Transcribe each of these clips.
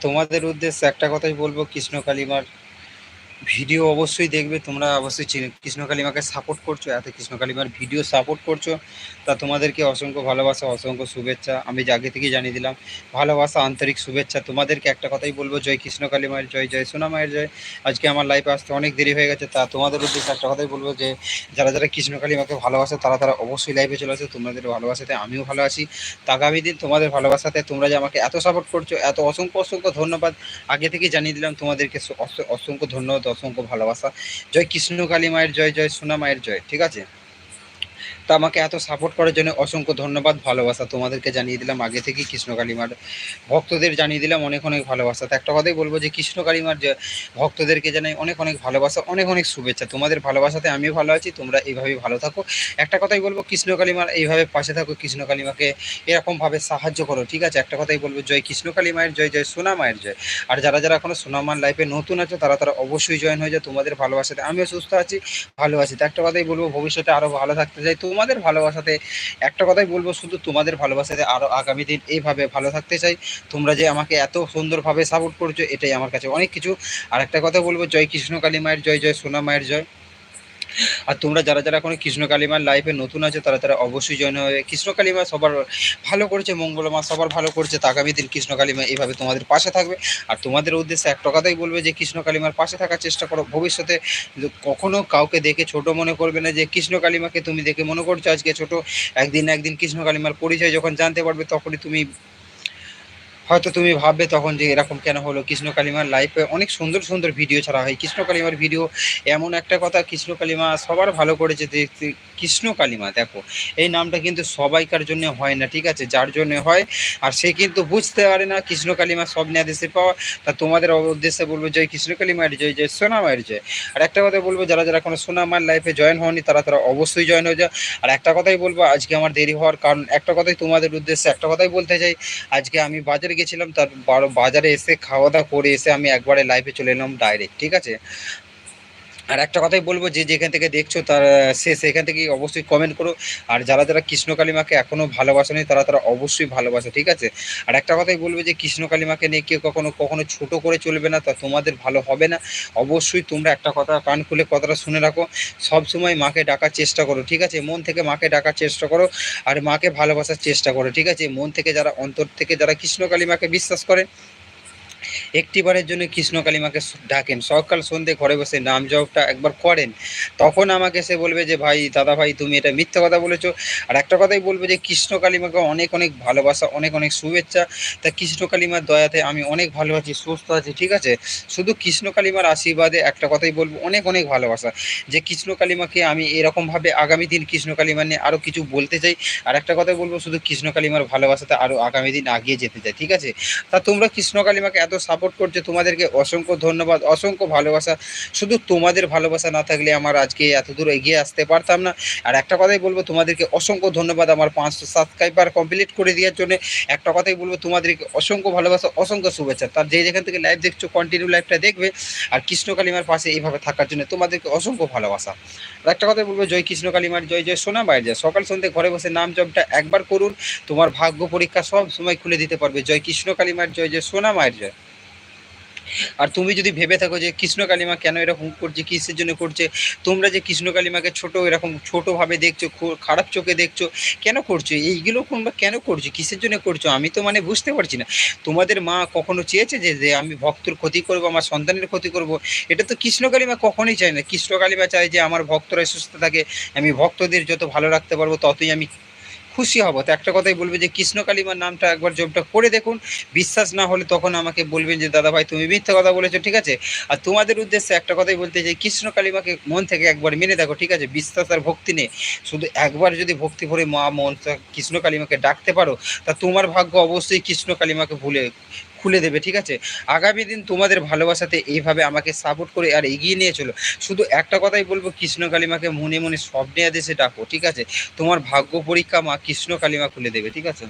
তোমাদের উদ্দেশ্যে একটা কথাই বলব কৃষ্ণ কালিমার ভিডিও অবশ্যই দেখবে, তোমরা অবশ্যই চিন- কৃষ্ণ কালিমাকে সাপোর্ট করছ, এত কৃষ্ণ কালিমার ভিডিও সাপোর্ট করছ, তা তোমাদেরকে অসংখ্য ভালোবাসা, অসংখ্য শুভেচ্ছা, আমি আগে থেকেই জানিয়ে দিলাম, ভালোবাসা, আন্তরিক শুভেচ্ছা, তোমাদেরকে একটা কথাই বলব, জয় কৃষ্ণ কালিমায়ের জয় জয় সোনা মায়ের জয়, আজকে আমার লাইফে আসতে অনেক দেরি হয়ে গেছে, তা তোমাদের উদ্দেশ্যে একটা কথাই বলব যে, যারা যারা কৃষ্ণ কালিমাকে ভালোবাসে, তারা তারা অবশ্যই লাইফে চলে আসে, তোমাদের ভালোবাসাতে আমিও ভালো আছি আগামী দিন তোমাদের ভালোবাসাতে তোমরা যে আমাকে এত সাপোর্ট করছ, এত অসংখ্য অসংখ্য ধন্যবাদ, আগে থেকে জানিয়ে দিলাম, তোমাদেরকে অসংখ্য ধন্যবাদ অসংখ্য ভালোবাসা। জয় কৃষ্ণ কালী মায়ের জয় জয় সোনা মায়ের জয় ঠিক আছে? তা আমাকে এত সাপোর্ট করার জন্য অসংখ্য ধন্যবাদ, ভালোবাসা। তোমাদেরকে জানিয়ে দিলাম, আগে থেকেই কৃষ্ণ কালীমার ভক্তদের জানিয়ে দিলাম, অনেক অনেক ভালোবাসা। তো একটা কথাই বলব যে, কৃষ্ণ কালীমার যে ভক্তদেরকে জানাই অনেক অনেক ভালোবাসা, অনেক অনেক শুভেচ্ছা। তোমাদের ভালোবাসাতে আমিও ভালো আছি, তোমরা এইভাবেই ভালো থাকো। একটা কথাই বলব, কৃষ্ণ কালীমার এইভাবে পাশে থাকো, কৃষ্ণ কালীমাকে এরকমভাবে সাহায্য করো, ঠিক আছে? একটা কথাই বলব, জয় কৃষ্ণ কালী মায়ের জয় জয় সোনা মায়ের জয়। আর যারা যারা এখনও সোনামান লাইফে নতুন আছে, তারা তারা অবশ্যই জয়েন হয়ে যায় তোমাদের ভালোবাসাতে আমিও সুস্থ আছি, ভালো আছি। তো একটা কথাই বলব, ভবিষ্যতে আরও ভালো থাকতে চাই। তোমাদের ভালোবাসাতে একটা কথাই বলব, শুধু তোমাদের ভালোবাসাতে আরও আগামী দিন এইভাবে ভালো থাকতে চাই। তোমরা যে আমাকে এত সুন্দরভাবে সাপোর্ট করছ, এটাই আমার কাছে অনেক কিছু। আর একটা কথা বলব, জয় কৃষ্ণ কালী মায়ের জয় জয় সোনা মায়ের জয়। আর তোমরা যারা যারা এখন কৃষ্ণ কালিমার লাইফে নতুন আছে, তারা তারা অবশ্যই জয়েন হবে। কৃষ্ণ কালিমা সবার ভালো করেছে, মঙ্গলমা সবার ভালো করছে আগামী দিন কৃষ্ণ কালিমা এইভাবে তোমাদের পাশে থাকবে। আর তোমাদের উদ্দেশ্যে একটা কথাই বলবে যে, কৃষ্ণ কালিমার পাশে থাকার চেষ্টা করো। ভবিষ্যতে কখনো কাউকে দেখে ছোট মনে করবে না যে, কৃষ্ণ কালিমাকে তুমি দেখে মনে করছ আজকে ছোট। একদিন একদিন কৃষ্ণ কালিমার পরিচয় যখন জানতে পারবে, তখনই তুমি হয়তো তুমি ভাববে তখন যে এরকম কেন হলো? কৃষ্ণ কালিমার লাইফে অনেক সুন্দর সুন্দর ভিডিও ছাড়া হয়। কৃষ্ণ কালিমার ভিডিও এমন একটা কথা, কৃষ্ণ কালিমা সবার ভালো করেছে। যে কৃষ্ণ কালিমা, দেখো, এই নামটা কিন্তু সবাইকার জন্য হয় না, ঠিক আছে? যার জন্য হয়। আর সে কিন্তু বুঝতে পারে না কৃষ্ণ কালিমা সব দেশে পাওয়া। তা তোমাদের উদ্দেশ্যে বলব জয় কৃষ্ণ কালিমায়ের জয় জয় সোনামায়ের জয়। আর একটা কথা বলব, যারা যারা কোনো সোনামার লাইফে জয়েন হয়নি তারা তারা অবশ্যই জয়েন হয়ে যায় আর একটা কথাই বলব, আজকে আমার দেরি হওয়ার কারণ, একটা কথাই তোমাদের উদ্দেশ্যে, একটা কথাই বলতে চাই। আজকে আমি বাজারে গেছিলাম, তার বাজারে এসে খাওয়া দাওয়া করে এসে আমি একবারে লাইফে চলে এলাম ডাইরেক্ট ঠিক আছে? আর একটা কথাই বলব, যে যেখান থেকে দেখছ তার সে সেখান থেকে অবশ্যই কমেন্ট করো। আর যারা যারা কৃষ্ণ কালিমাকে এখনও ভালোবাসেনি তারা তারা অবশ্যই ভালোবাসে, ঠিক আছে? আর একটা কথাই বলব যে, কৃষ্ণ কালিমাকে নিয়ে কেউ কখনো কখনো ছোট করে চলবে না, তা তোমাদের ভালো হবে না। অবশ্যই তোমরা একটা কথা কান খুলে কথাটা শুনে রাখো। সব সময় মাকে ডাকার চেষ্টা করো, ঠিক আছে? মন থেকে মাকে ডাকার চেষ্টা করো, আর মাকে ভালোবাসার চেষ্টা করো, ঠিক আছে? মন থেকে যারা, অন্তর থেকে যারা কৃষ্ণ কালিমাকে বিশ্বাস করে একটিবারের জন্য কৃষ্ণ কালিমাকে ডাকেন। সকাল সন্ধে ঘরে বসে নাম জপটা একবার করেন। তখন আমাকে সে বলবে যে, ভাই, দাদা ভাই, তুমি এটা মিথ্যা কথা বলেছ। আর একটা কথাই বলব যে, কৃষ্ণ কালিমাকে অনেক অনেক ভালোবাসা, অনেক অনেক শুভেচ্ছা। তা কৃষ্ণ কালিমার দয়াতে আমি অনেক ভালো আছি, সুস্থ আছি, ঠিক আছে? শুধু কৃষ্ণ কালিমার আশীর্বাদে একটা কথাই বলব, অনেক অনেক ভালোবাসা। যে, কৃষ্ণ কালিমাকে আমি এরকমভাবে আগামী দিন কৃষ্ণ কালিমা নিয়ে আরও কিছু বলতে চাই, আর একটা কথাই বলব, শুধু কৃষ্ণ কালিমার ভালোবাসাতে আরও আগামী দিন আগিয়ে যেতে চাই, ঠিক আছে? তা তোমরা কৃষ্ণ কালিমাকে এত সাপোর্ট করছ, তোমাদেরকে অসংখ্য ধন্যবাদ, অসংখ্য ভালোবাসা। শুধু তোমাদের ভালোবাসা না থাকলে আমার আজকে এত দূর এগিয়ে আসতে পারতাম না। আর একটা কথাই বলব, তোমাদেরকে অসংখ্য ধন্যবাদ আমার পাঁচশো সাবস্ক্রাইবার কমপ্লিট করে দেওয়ার জন্য। একটা কথাই বলব, তোমাদেরকে অসংখ্য ভালোবাসা, অসংখ্য শুভেচ্ছা। তার যে যেখান থেকে লাইভ দেখছ কন্টিনিউ লাইভটা দেখবে। আর কৃষ্ণ কালিমার পাশে এইভাবে থাকার জন্য তোমাদেরকে অসংখ্য ভালোবাসা। আর একটা কথাই বলব, জয় কৃষ্ণ কালিমার জয় জয় সোনা বাইর যায় সকাল সন্ধ্যে ঘরে বসে নাম জপটা একবার করুন। তোমার ভাগ্য পরীক্ষা সব সময় খুলে দিতে পারবে। জয় কৃষ্ণ কালিমার জয় জয় সোনা মায়ের জয়। আর তুমি যদি ভেবে থাকো যে কৃষ্ণ কালিমা কেন এরকম করছে, কিসের জন্য করছে, তোমরা যে কৃষ্ণ কালিমাকে ছোট এরকম ছোটোভাবে দেখছ খারাপ চোখে দেখছ, কেন করছ? এইগুলো তোমরা কেন করছ? কিসের জন্য করছ? আমি তো মানে বুঝতে পারছি না। তোমাদের মা কখনো চেয়েছে যে যে আমি ভক্তর ক্ষতি করব, আমার সন্তানের ক্ষতি করব? এটা তো কৃষ্ণ কালিমা কখনোই চায় না। কৃষ্ণ কালিমা চায় যে আমার ভক্তরা সুস্থ থাকে, আমি ভক্তদের যত ভালো রাখতে পারব, ততই আমি খুশি হব। তো একটা কথাই বলবে যে কৃষ্ণ কালিমার নামটা একবার জবটা করে দেখুন। বিশ্বাস না হলে তখন আমাকে বলবেন যে, দাদা ভাই, তুমি মিথ্যা কথা বলেছ, ঠিক আছে? আর তোমাদের উদ্দেশ্যে একটা কথাই বলতে যে কৃষ্ণ কালিমাকে মন থেকে একবার মেনে দেখো, ঠিক আছে? বিশ্বাস আর ভক্তি নেই। শুধু একবার যদি ভক্তি ভরে মা মন কৃষ্ণ কালিমাকে ডাকতে পারো, তা তোমার ভাগ্য অবশ্যই কৃষ্ণ কালিমাকে ভুলে খুলে দেবে, ঠিক আছে? আগামী দিন তোমাদের ভালোবাসাতে এইভাবে আমাকে সাপোর্ট করে আর এগিয়ে নিয়ে চলো। শুধু একটা কথাই বলব, কৃষ্ণ কালিমাকে মনে মনে স্বপ্নে আদেশে ডাকো, ঠিক আছে? তোমার ভাগ্য পরীক্ষা মা কৃষ্ণ কালিমা খুলে দেবে, ঠিক আছে?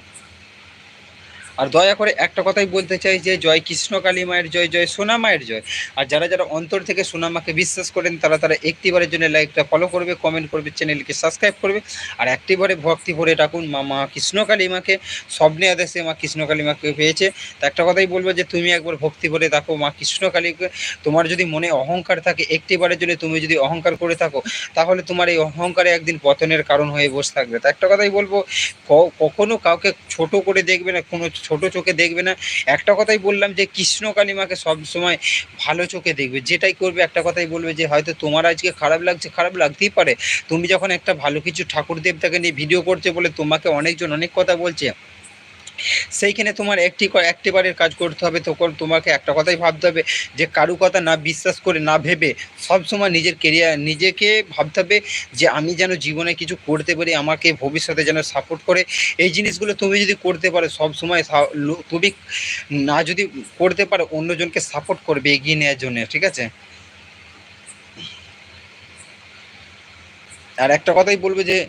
আর দয়া করে একটা কথাই বলতে চাই যে জয় কৃষ্ণ কালী মায়ের জয় জয় সোনা মায়ের জয়। আর যারা যারা অন্তর থেকে সোনামাকে বিশ্বাস করেন, তারা তারা একটিবারের জন্য লাইকটা ফলো করবে কমেন্ট করবে চ্যানেলকে সাবস্ক্রাইব করবে। আর একটিবারে ভক্তি ভরে ডাকুন, মা মা কৃষ্ণ কালী মাকে। স্বপ্নে আদেশে মা কৃষ্ণ কালী মাকে পেয়েছে। তো একটা কথাই বলব যে তুমি একবার ভক্তি ভরে দেখো মা কৃষ্ণ কালীকে। তোমার যদি মনে অহংকার থাকে, একটিবারের জন্য তুমি যদি অহংকার করে থাকো, তাহলে তোমার এই অহংকারে একদিন পতনের কারণ হয়ে বসে থাকবে। তো একটা কথাই বলব কখনো কাউকে ছোট করে দেখবে না, কোনো ছোট চোখে দেখবে না। একটা কথাই বললাম যে, কৃষ্ণ কালিমাকে সবসময় ভালো চোখে দেখবে। যেটাই করবে, একটা কথাই বলবে যে, হয়তো তোমার আজকে খারাপ লাগছে, খারাপ লাগতেই পারে। তুমি যখন একটা ভালো কিছু ঠাকুর দেবতাকে নিয়ে ভিডিও করছে বলে তোমাকে অনেকজন অনেক কথা বলছে। সেইখানে তোমার একটি ক- একটিবারের কাজ করতে হবে, তখন তোমাকে একটা কথাই ভাবতে হবে যে কারু কথা না বিশ্বাস করে, না ভেবে সবসময় নিজের কেরিয়ার নিজেকে ভাবতে হবে যে আমি যেন জীবনে কিছু করতে পারি, আমাকে ভবিষ্যতে যেন সাপোর্ট করে। এই জিনিসগুলো তুমি যদি করতে পারো সবসময় তুমি না যদি করতে পারো, অন্যজনকে সাপোর্ট করবে, এগিয়ে নেওয়ার জন্য, ঠিক আছে? আর একটা কথাই বলব যে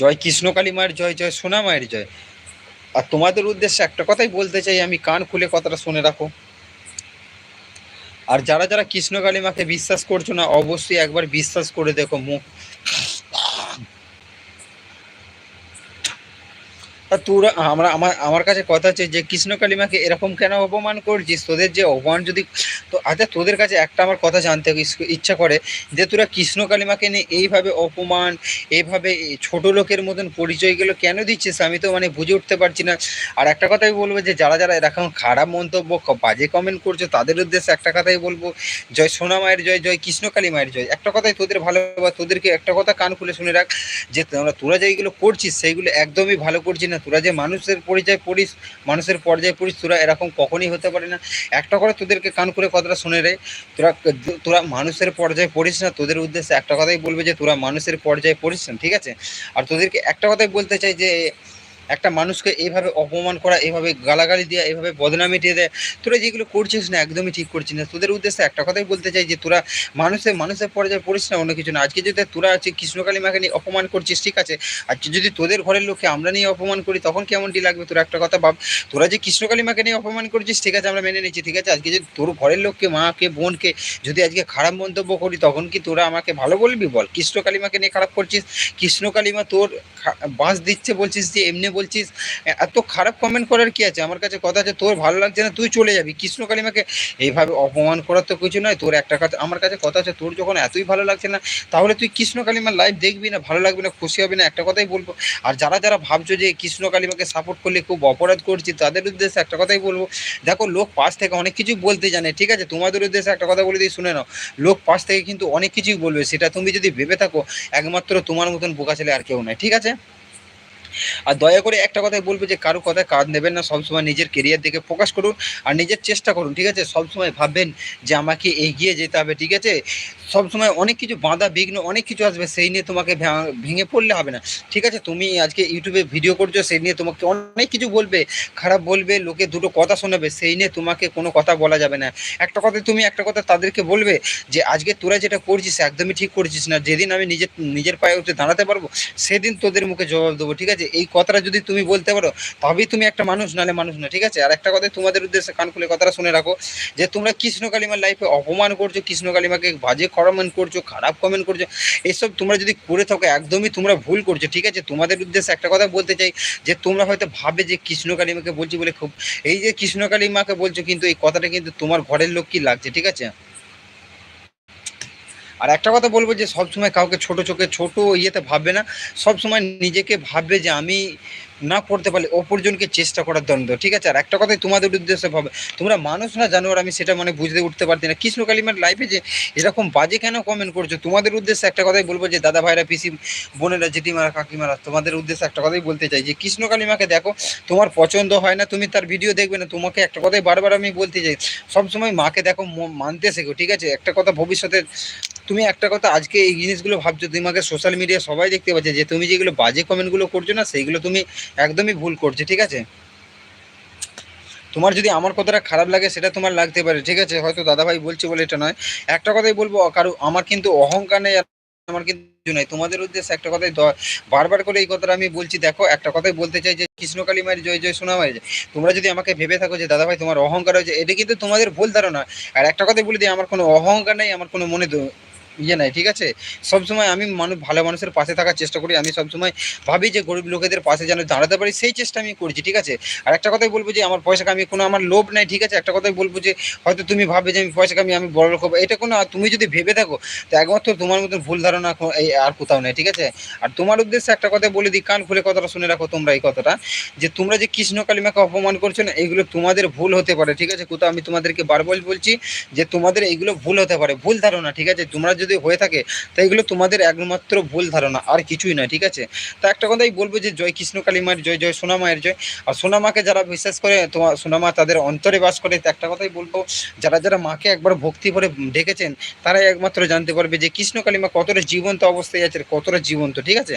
জয় কৃষ্ণকালী মায়ের জয় জয় সোনা মায়ের জয়। আর তোমাদের উদ্দেশ্যে একটা কথাই বলতে চাই, আমি কান খুলে কথাটা শুনে রাখো। আর যারা যারা কৃষ্ণকালী মাকে বিশ্বাস করছ না, অবশ্যই একবার বিশ্বাস করে দেখো মুখ আর তোরা, আমরা, আমার আমার কাছে কথা আছে যে কৃষ্ণ কালিমাকে এরকম কেন অপমান করছিস? তোদের যে অপমান যদি, তো আচ্ছা তোদের কাছে একটা আমার কথা জানতে ইচ্ছা করে যে তোরা কৃষ্ণ কালিমাকে নিয়ে এইভাবে অপমান, এইভাবে এই ছোট লোকের মতন পরিচয়গুলো কেন দিচ্ছিস? আমি তো মানে বুঝে উঠতে পারছি না। আর একটা কথাই বলব যে যারা যারা এরকম খারাপ মন্তব্য বাজে কমেন্ট করছ, তাদের উদ্দেশ্যে একটা কথাই বলব, জয় সোনা মায়ের জয় জয় কৃষ্ণ কালী মায়ের জয়। একটা কথাই তোদের ভালো তোদেরকে একটা কথা কান খুলে শুনে রাখ যে তোরা তোরা যেগুলো করছিস, সেইগুলো একদমই ভালো করছিস না। তোরা যে মানুষের পরিচয় পড়িস, মানুষের পর্যায়ে পড়িস, তোরা এরকম কখনই হতে পারে না। একটা করে তোদেরকে কান করে কথাটা শুনে রে। তোরা তোরা মানুষের পর্যায়ে পড়িস না, তোদের উদ্দেশ্যে একটা কথাই বলবে যে তোরা মানুষের পর্যায়ে পড়িস না, ঠিক আছে? আর তোদেরকে একটা কথাই বলতে চাই যে একটা মানুষকে এইভাবে অপমান করা, এইভাবে গালাগালি দেওয়া এইভাবে বদনামি দিয়ে দেয়, তোরা যেগুলো করছিস না একদমই ঠিক করছিস না। তোদের উদ্দেশ্যে একটা কথাই বলতে চাই যে, তোরা মানুষের মানুষের পর্যায়ে পড়িস না অন্য কিছু না। আজকে যদি তোরা আছে কৃষ্ণকালী মাকে নিয়ে অপমান করছিস, ঠিক আছে? আজকে যদি তোদের ঘরের লোককে আমরা নিয়ে অপমান করি, তখন কেমনটি লাগবে? তোরা একটা কথা ভাব, তোরা যে কৃষ্ণকালী মাকে নিয়ে অপমান করছিস, ঠিক আছে, আমরা মেনে নিচ্ছি, ঠিক আছে? আজকে যদি তোর ঘরের লোককে, মাকে, বোনকে যদি আজকে খারাপ মন্তব্য করি, তখন কি তোরা আমাকে ভালো বলবি বল? কৃষ্ণকালী মাকে নিয়ে খারাপ করছিস? কৃষ্ণকালী মা তোর বাঁশ দিচ্ছে বলছিস যে, এমনি বলছিস? এত খারাপ কমেন্ট করার কি আছে? আমার কাছে কথা আছে, তোর ভালো লাগছে না, তুই চলে যাবি। কৃষ্ণ কালিমাকে এইভাবে অপমান করার তো কিছু নয়, তোর একটা কথা, আমার কাছে কথা আছে, তোর যখন এতই ভালো লাগছে না, তাহলে তুই কৃষ্ণ কালিমার লাইভ দেখবি না, ভালো লাগবে না, খুশি হবে না, একটা কথাই বলব। আর যারা যারা ভাবছ যে কৃষ্ণ কালিমাকে সাপোর্ট করলে খুব অপরাধ করছি, তাদের উদ্দেশ্যে একটা কথাই বলব। দেখো, লোক পাশ থেকে অনেক কিছু বলতে জানে, ঠিক আছে? তোমাদের উদ্দেশ্যে একটা কথা বলে দিই, শুনে নাও। লোক পাশ থেকে কিন্তু অনেক কিছুই বলবে, সেটা তুমি যদি ভেবে থাকো, একমাত্র তোমার মতন বোকা ছেলে আর কেউ নয় ঠিক আছে? আর দয়া করে একটা কথাই বলব যে কারও কথায় কাজ নেবেন না, সবসময় নিজের কেরিয়ার দিকে ফোকাস করুন আর নিজের চেষ্টা করুন, ঠিক আছে? সবসময় ভাববেন যে আমাকে এগিয়ে যেতে হবে, ঠিক আছে? সবসময় অনেক কিছু বাধা বিঘ্ন অনেক কিছু আসবে, সেই নিয়ে তোমাকে ভেঙে পড়লে হবে না। ঠিক আছে? তুমি আজকে ইউটিউবে ভিডিও করছ, সেই নিয়ে তোমাকে অনেক কিছু বলবে, খারাপ বলবে, লোকে দুটো কথা শোনাবে, সেই নিয়ে তোমাকে কোনো কথা বলা যাবে না। একটা কথা তুমি একটা কথা তাদেরকে বলবে যে, আজকে তোরা যেটা করছিস, একদমই ঠিক করছিস না। যেদিন আমি নিজের নিজের পায়ে উঠে দাঁড়াতে পারব, সেদিন তোদের মুখে জবাব দেবো, ঠিক আছে? এই কথাটা যদি তুমি বলতে পারো, তবেই তুমি একটা মানুষ নালে মানুষ না ঠিক আছে? আর একটা কথা তোমাদের উদ্দেশ্যে কান খুলে কথাটা শুনে রাখো, যে তোমরা কৃষ্ণ কালিমার লাইফে অপমান করছ, কৃষ্ণ কালিমাকে বাজে কমেন্ট করছ, খারাপ কমেন্ট করছ, এসব তোমরা যদি করে থাকো, একদমই তোমরা ভুল করছ, ঠিক আছে? তোমাদের উদ্দেশ্যে একটা কথা বলতে চাই, যে তোমরা হয়তো ভাবে যে কৃষ্ণ কালিমাকে বলছি বলে খুব, এই যে কৃষ্ণ কালিমাকে বলছো কিন্তু এই কথাটা কিন্তু তোমার ঘরের লোক কি লাগছে, ঠিক আছে? আর একটা কথা বলব যে সবসময় কাউকে ছোট চোখে, ছোট ইয়েতে ভাববে না। সবসময় নিজেকে ভাববে যে আমি না করতে পারলে অপরজনকে চেষ্টা করার দ্বন্দ্ব, ঠিক আছে? আর একটা কথাই তোমাদের উদ্দেশ্যে ভাবে, তোমরা মানুষ না জানো আর আমি সেটা মানে বুঝতে উঠতে পারছি না। কৃষ্ণ কালিমার লাইফে যে এরকম বাজে কেন কমেন্ট করছ? তোমাদের উদ্দেশ্যে একটা কথাই বলব যে, দাদা ভাইরা, পিসি বোনেরা, জেঠিমারা, কাকিমারা, তোমাদের উদ্দেশ্যে একটা কথাই বলতে চাই যে, কৃষ্ণ কালিমাকে দেখো, তোমার পছন্দ হয় না, তুমি তার ভিডিও দেখবে না। তোমাকে একটা কথাই বারবার আমি বলতে চাই, সবসময় মাকে দেখো মানতে শেখো, ঠিক আছে? একটা কথা ভবিষ্যতে, তুমি একটা কথা আজকে এই জিনিসগুলো ভাবছ তুমি তোমাকে সোশ্যাল মিডিয়া সবাই দেখতে পাচ্ছে যে, তুমি যেগুলো বাজে কমেন্টগুলো করছ না, সেইগুলো তুমি একদমই ভুল করছ, ঠিক আছে? তোমার যদি আমার কথাটা খারাপ লাগে, সেটা তোমার লাগতে পারে, ঠিক আছে? হয়তো দাদাভাই বলছে বলে এটা নয়। একটা কথাই বলব, কারও, আমার কিন্তু অহংকার নেই আমার কিন্তু নাই। তোমাদের উদ্দেশ্যে একটা কথাই বারবার করে এই কথাটা আমি বলছি, দেখো, একটা কথাই বলতে চাই যে, কৃষ্ণকালী মায়ের জয় জয় সোনা মায়ের। তোমরা যদি আমাকে ভেবে থাকো যে দাদা ভাই তোমার অহংকার হয়েছে, এটা কিন্তু তোমাদের ভুল ধারণা। আর একটা কথাই বলে দিই, আমার কোনো অহংকার নেই, আমার কোনো মনে ইয়ে নাই, ঠিক আছে? সবসময় আমি মানুষ ভালো মানুষের পাশে থাকার চেষ্টা করি, আমি সবসময় ভাবি যে গরিব লোকেদের পাশে যেন দাঁড়াতে পারি, সেই চেষ্টা আমি করছি, ঠিক আছে? আর একটা কথাই বলব যে আমার পয়সা আমি কোনো, আমার লোভ নাই, ঠিক আছে? একটা কথাই বলব যে হয়তো তুমি ভাবে যে আমি পয়সা কামিয়ে আমি বড় লোক হব, এটা কোনো তুমি যদি ভেবে থাকো, তো একমাত্র তোমার মতন ভুল ধারণা আর কোথাও নেই, ঠিক আছে? আর তোমার উদ্দেশ্যে একটা কথা বলে দিই, কান খুলে কথাটা শুনে রাখো তোমরা এই কথাটা, যে তোমরা যে কৃষ্ণ কালিমাকে অপমান করছ না এইগুলো তোমাদের ভুল হতে পারে, ঠিক আছে? কোথাও আমি তোমাদেরকে বারবার বলছি যে তোমাদের এইগুলো ভুল হতে পারে, ভুল ধারণা, ঠিক আছে? তোমরা যদি হয়ে থাকে তা এগুলো তোমাদের একমাত্র ভুল ধারণা, আর কিছুই নয়, ঠিক আছে? তা একটা কথাই বলব যে, জয় কৃষ্ণ কালী মায়ের জয় জয় সোনামায়ের জয়। আর সোনামাকে যারা বিশ্বাস করে তোমার সোনামা তাদের অন্তরে বাস করে, তা একটা কথাই বলব, যারা যারা মাকে একবার ভক্তি করে ডেকেছেন, তারাই একমাত্র জানতে পারবে যে, কৃষ্ণ মা কতটা জীবন্ত অবস্থায় আছে, কতটা জীবন্ত, ঠিক আছে?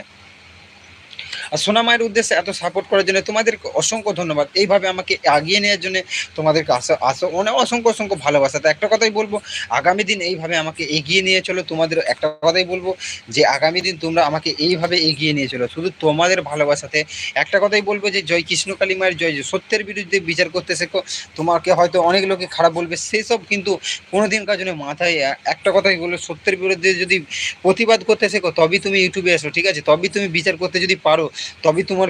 আর সোনা মায়ের উদ্দেশ্যে এত সাপোর্ট করার জন্য তোমাদেরকে অসংখ্য ধন্যবাদ। এইভাবে আমাকে এগিয়ে নেওয়ার জন্য তোমাদেরকে আসা, আসো অনেক অসংখ্য অসংখ্য ভালোবাসা। তো একটা কথাই বলব, আগামী দিন এইভাবে আমাকে এগিয়ে নিয়ে চলো তোমাদের একটা কথাই বলব যে আগামী দিন তোমরা আমাকে এইভাবে এগিয়ে নিয়ে চলো। শুধু তোমাদের ভালোবাসাতে একটা কথাই বলব যে, জয় কৃষ্ণ কালী মায়ের জয়। সত্যের বিরুদ্ধে বিচার করতে শেখো। তোমাকে হয়তো অনেক লোকে খারাপ বলবে, সেসব কিন্তু কোনো দিনকার জন্য মাথায় একটা কথাই বলব, সত্যের বিরুদ্ধে যদি প্রতিবাদ করতে শেখো, তবেই তুমি ইউটিউবে এসো, ঠিক আছে? তবেই তুমি বিচার করতে যদি পারো তবেই তোমার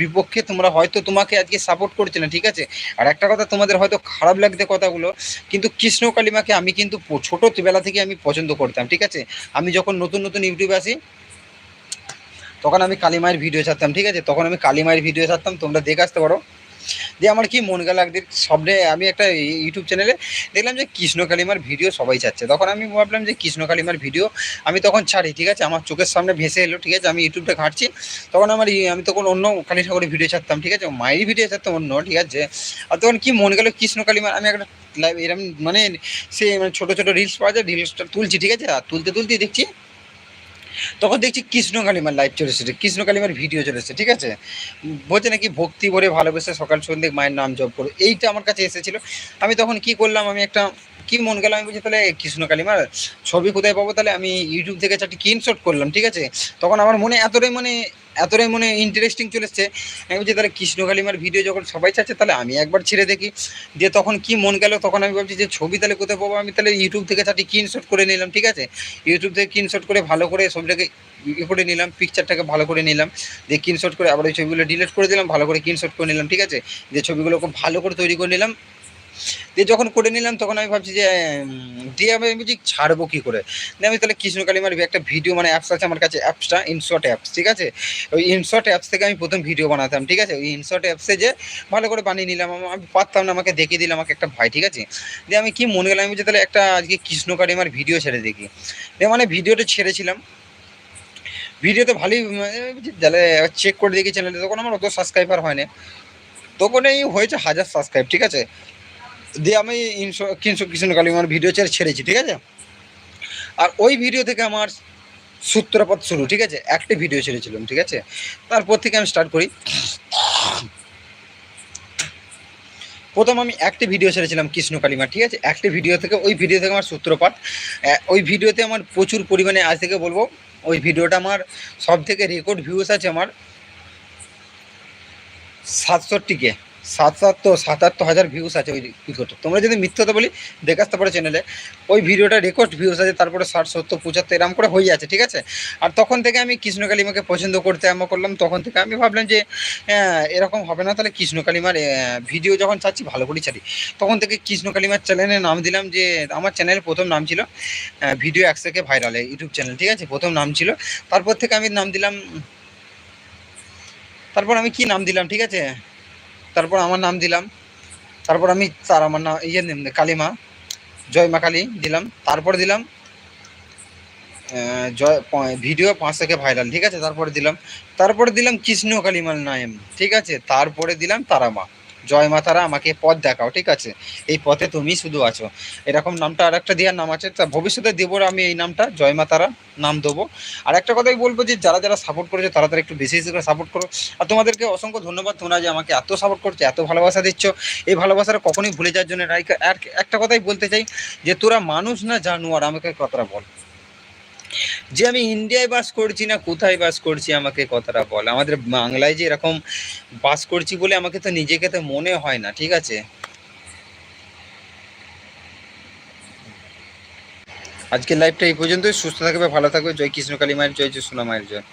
বিপক্ষে তোমরা হয়তো তোমাকে আজকে সাপোর্ট করছে না ঠিক আছে? আর একটা কথা, তোমাদের হয়তো খারাপ লাগতে কথাগুলো, কিন্তু কৃষ্ণ কালিমাকে আমি কিন্তু ছোটোবেলা থেকে আমি পছন্দ করতাম, ঠিক আছে? আমি যখন নতুন নতুন ইউটিউবে আসি, তখন আমি কালিমায়ের ভিডিও ছাড়তাম, ঠিক আছে? তখন আমি কালিমায়ের ভিডিও ছাড়তাম, তোমরা দেখে আসতে পারো। দিয়ে আমার কি মন গেল একদিন সবনে আমি একটা ইউটিউব চ্যানেলে দেখলাম যে কৃষ্ণ কালিমার ভিডিও সবাই চাচ্ছে। তখন আমি ভাবলাম যে কৃষ্ণ কালিমার ভিডিও আমি তখন ছাড়ি, ঠিক আছে? আমার চোখের সামনে ভেসে এলো, ঠিক আছে? আমি ইউটিউবটা ঘাঁটছি। তখন আমার আমি তখন অন্য কালী ঠাকুরের ভিডিও ছাড়তাম, ঠিক আছে? মায়ের ভিডিও ছাড়তাম, অন্য, ঠিক আছে? আর তখন কি মন গেল কৃষ্ণ কালিমার, আমি একটা লাইভ এরকম মানে সে মানে ছোটো ছোটো রিলস পাওয়া যায় রিলসটা তুলছি, ঠিক আছে? আর তুলতে তুলতে দেখছি তখন দেখছি কৃষ্ণ কালিমার লাইভ চলে এসেছে কৃষ্ণ কালিমার ভিডিও চলেছে, ঠিক আছে? বলছে নাকি ভক্তি ভরে ভালোবেসে সকাল সন্ধ্যে মায়ের নাম জপ করো, এইটা আমার কাছে এসেছিল। আমি তখন কি করলাম, আমি একটা, কি মন গেলাম আমি বলছি তাহলে কৃষ্ণ কালিমার ছবি কোথায় পাবো? তাহলে আমি ইউটিউব থেকে চারটি স্ক্রিনশট করলাম, ঠিক আছে? তখন আমার মনে এতটাই মানে এতটাই মনে ইন্টারেস্টিং চলে এসছে আমি বলছি, তাহলে কৃষ্ণ কালিমার ভিডিও যখন সবাই চাচ্ছে, তাহলে আমি একবার ছেড়ে দেখি। দিয়ে তখন কি মন গেল, তখন আমি ভাবছি যে ছবি তাহলে কোথায় পাবো? আমি তাহলে ইউটিউব থেকে চারটি স্ক্রিনশট করে নিলাম, ঠিক আছে? ইউটিউব থেকে স্ক্রিনশট করে ভালো করে ছবিটাকে ইয়ে করে নিলাম পিকচারটাকে ভালো করে নিলাম। দিয়ে স্ক্রিনশট করে আবার ওই ছবিগুলো ডিলিট করে দিলাম, ভালো করে স্ক্রিনশট করে নিলাম, ঠিক আছে? দিয়ে ছবিগুলো খুব ভালো করে তৈরি করে নিলাম। দিয়ে যখন করে নিলাম, তখন আমি ভাবছি যে দিয়ে আমি বুঝি ছাড়বো কী করে? দিয়ে আমি তাহলে কৃষ্ণ কালিমার একটা ভিডিও মানে অ্যাপস আছে আমার কাছে অ্যাপসটা ইনশর্ট অ্যাপস ঠিক আছে? ওই ইনশর্ট অ্যাপস থেকে আমি প্রথম ভিডিও বানাতাম, ঠিক আছে? ওই ইনশর্ট অ্যাপসে যে ভালো করে বানিয়ে নিলাম, আমি পারতাম না, আমাকে দেখিয়ে দিলাম আমাকে একটা ভাই, ঠিক আছে? দিয়ে আমি কি মনে গেলাম আমি যে তাহলে একটা আজকে কৃষ্ণ কালিমার ভিডিও ছেড়ে দেখি। দিয়ে মানে ভিডিওটা ছেড়েছিলাম। ভিডিওতে ভালোই তাহলে চেক করে দেখি চ্যানেলে তখন আমার অত সাবস্ক্রাইবার হয় না তখন এই হয়েছে হাজার সাবস্ক্রাইব ঠিক আছে? দিয়ে আমি কিনশো কৃষ্ণ কালী আমার ভিডিও ছেড়ে ছেড়েছি, ঠিক আছে? আর ওই ভিডিও থেকে আমার সূত্রপাত শুরু, ঠিক আছে? একটা ভিডিও ছেড়েছিলাম, ঠিক আছে? তারপর থেকে আমি স্টার্ট করি। প্রথম আমি একটি ভিডিও ছেড়েছিলাম কৃষ্ণ কালিমা ঠিক আছে? একটি ভিডিও থেকে, ওই ভিডিও থেকে আমার সূত্রপাত। ওই ভিডিওতে আমার প্রচুর পরিমাণে, আজ থেকে বলব, ওই ভিডিওটা আমার সব থেকে রেকর্ড ভিউস আছে আমার সাতষট্টিকে। সাতাত্তর হাজার ভিউস আছে ওই ভিডিওটা তোমরা যদি মিথ্যতা বলি দেখে আসতে পারো চ্যানেলে ওই ভিডিওটা রেকর্ড ভিউস আছে তারপরে ষাট সত্তর পঁচাত্তর এরকম করে হয়ে যাচ্ছে ঠিক আছে? আর তখন থেকে আমি কৃষ্ণ কালিমাকে পছন্দ করতে আরম্ভ করলাম তখন থেকে আমি ভাবলাম যে হ্যাঁ, এরকম হবে না তাহলে কৃষ্ণ কালিমার ভিডিও যখন চাচ্ছি ভালো করে ছাড়ি। তখন থেকে কৃষ্ণ কালিমার চ্যানেলের নাম দিলাম যে আমার চ্যানেলের প্রথম নাম ছিল ভিডিও একশোকে ভাইরাল ইউটিউব চ্যানেল ঠিক আছে? প্রথম নাম ছিল। তারপর থেকে আমি নাম দিলাম তারপর আমি কি নাম দিলাম ঠিক আছে? তারপর আমার নাম দিলাম। তারপর আমি তার আমার নাম ইয়ে কালিমা, জয় মা কালী দিলাম। তারপর দিলাম জয় ভিডিও পাঁচ থেকে ভাইরাল ঠিক আছে? তারপরে দিলাম তারপরে দিলাম কৃষ্ণ কালিমাল নায়েম ঠিক আছে? তারপরে দিলাম তারামা জয় মাতারা, আমাকে পথ দেখাও, ঠিক আছে? এই পথে তুমি শুধু আছো। এরকম নামটা আর একটা দেওয়ার নাম আছে। তা ভবিষ্যতে দেবো আমি এই নামটা, জয় মাতারা নাম দেবো। আর একটা কথাই বলব যে, যারা যারা সাপোর্ট করেছে, তারা তারা একটু বেশি বেশি করে সাপোর্ট করো। আর তোমাদেরকে অসংখ্য ধন্যবাদ তোমরা যে আমাকে এত সাপোর্ট করছ, এত ভালোবাসা দিচ্ছ। এই ভালোবাসাটা কখনোই ভুলে যাওয়ার জন্য আর একটা কথাই বলতে চাই যে, তোরা মানুষ না জানুয়ার, আমাকে কথাটা বল। যে আমি ইন্ডিয়ায় বাস করছি না, কোথায় বাস করছি আমাকে কথাটা বল। আমাদের বাংলায় যে এরকম বাস করছি বলে আমাকে তো নিজেকে তো মনে হয় না, ঠিক আছে? আজকের লাইভটা এই পর্যন্তই। সুস্থ থাকবে, ভালো থাকবে। জয় কৃষ্ণ কালী মায়ের জয় জয় সোনা মায়ের জয়।